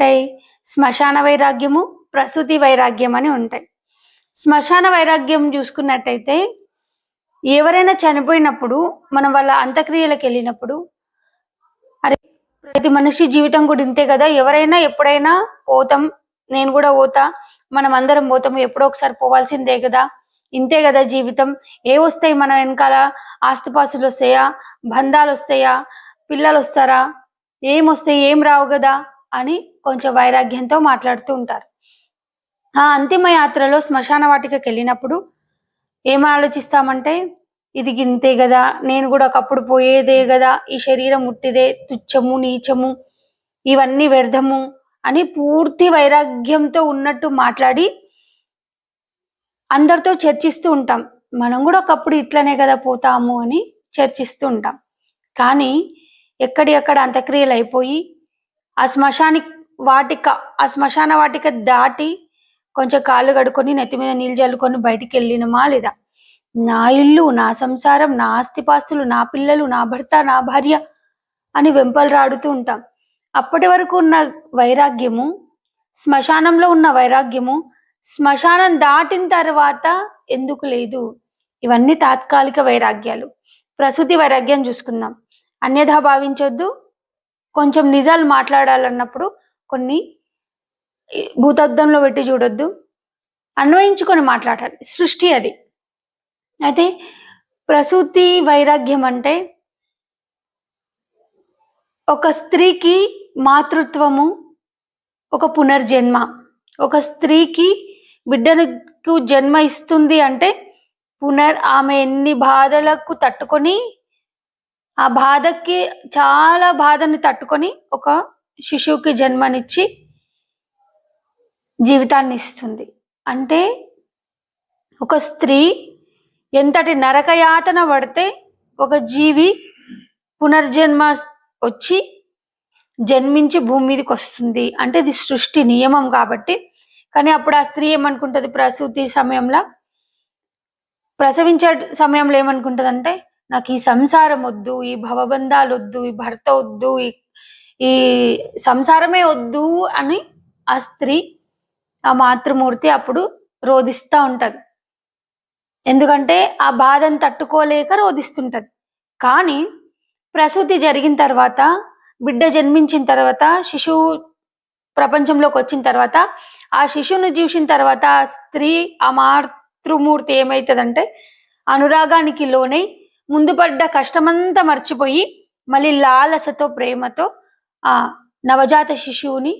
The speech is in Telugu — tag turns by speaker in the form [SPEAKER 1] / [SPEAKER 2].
[SPEAKER 1] ఉంటాయి? శ్మశాన వైరాగ్యము ప్రసూతి వైరాగ్యం అని ఉంటాయి. శ్మశాన వైరాగ్యం చూసుకున్నట్టయితే ఎవరైనా చనిపోయినప్పుడు మనం వాళ్ళ అంత్యక్రియలకు వెళ్ళినప్పుడు అరే ప్రతి మనిషి జీవితం కూడా ఇంతే కదా? ఎవరైనా ఎప్పుడైనా పోతాం నేను కూడా పోతా మనం అందరం పోతాము ఎప్పుడో ఒకసారి పోవాల్సిందే కదా? ఇంతే కదా జీవితం? ఏ వస్తాయి మన వెనకాల? ఆస్తిపాస్తులు వస్తాయా? బంధాలు వస్తాయా? పిల్లలు వస్తారా? ఏం వస్తాయి? ఏం రావు కదా? అని కొంచెం వైరాగ్యంతో మాట్లాడుతూ ఉంటారు. ఆ అంతిమ యాత్రలో శ్మశాన వాటికకి వెళ్ళినప్పుడు ఏం ఆలోచిస్తామంటే ఇది గింతే కదా నేను కూడా ఒకప్పుడు పోయేదే కదా ఈ శరీరం ఉట్టిదే తుచ్చము నీచము ఇవన్నీ వ్యర్థము అని పూర్తి వైరాగ్యంతో ఉన్నట్టు మాట్లాడి అందరితో చర్చిస్తూ ఉంటాం. మనం కూడా ఒకప్పుడు ఇట్లనే కదా పోతాము అని చర్చిస్తూ ఉంటాం. కానీ ఎక్కడి అక్కడ అంత్యక్రియలు అయిపోయి ఆ శ్మశాని వాటిక ఆ శ్మశాన వాటిక దాటి కొంచెం కాళ్ళు కడుక్కొని నెత్తి మీద నీళ్ళు చల్లుకొని బయటికి వెళ్ళినమా లేదా? నా ఇల్లు నా సంసారం నా ఆస్తిపాస్తులు నా పిల్లలు నా భర్త నా భార్య అని వెంపలు రాడుతూ ఉంటాం. అప్పటి వరకు ఉన్న వైరాగ్యము శ్మశానంలో ఉన్న వైరాగ్యము శ్మశానం దాటిన తర్వాత ఎందుకు లేదు? ఇవన్నీ తాత్కాలిక వైరాగ్యాలు. ప్రసూతి వైరాగ్యం చూసుకుందాం. అన్యథా భావించొద్దు. కొంచెం నిజాలు మాట్లాడాలన్నప్పుడు కొన్ని భూతద్దంలో పెట్టి చూడొద్దు. అన్వయించుకొని మాట్లాడాలి. సృష్టి అది. అయితే ప్రసూతి వైరాగ్యం అంటే ఒక స్త్రీకి మాతృత్వము ఒక పునర్జన్మ. ఒక స్త్రీకి బిడ్డకు జన్మ ఇస్తుంది అంటే పునర్ ఆమె ఎన్ని బాధలకు తట్టుకొని ఆ బాధకి చాలా బాధని తట్టుకొని ఒక శిశువుకి జన్మనిచ్చి జీవితాన్ని ఇస్తుంది. అంటే ఒక స్త్రీ ఎంతటి నరకయాతన పడితే ఒక జీవి పునర్జన్మ వచ్చి జన్మించి భూమి మీదకి వస్తుంది. అంటే ఇది సృష్టి నియమం కాబట్టి. కానీ అప్పుడు ఆ స్త్రీ ఏమనుకుంటుంది? ప్రసూతి సమయంలో ప్రసవించే సమయంలో ఏమనుకుంటుంది అంటే నాకు ఈ సంసారం వద్దు ఈ భవబంధాలు వద్దు ఈ భర్త వద్దు ఈ ఈ సంసారమే వద్దు అని ఆ స్త్రీ ఆ మాతృమూర్తి అప్పుడు రోధిస్తూ ఉంటుంది. ఎందుకంటే ఆ బాధను తట్టుకోలేక రోధిస్తుంటది. కానీ ప్రసూతి జరిగిన తర్వాత బిడ్డ జన్మించిన తర్వాత శిశువు ప్రపంచంలోకి వచ్చిన తర్వాత ఆ శిశువును చూసిన తర్వాత ఆ స్త్రీ ఆ మాతృమూర్తి ఏమవుతుందంటే అనురాగానికి లోనై ముందు పడ్డ కష్టమంతా మర్చిపోయి మళ్ళీ లాలసతో ప్రేమతో ఆ నవజాత శిశువుని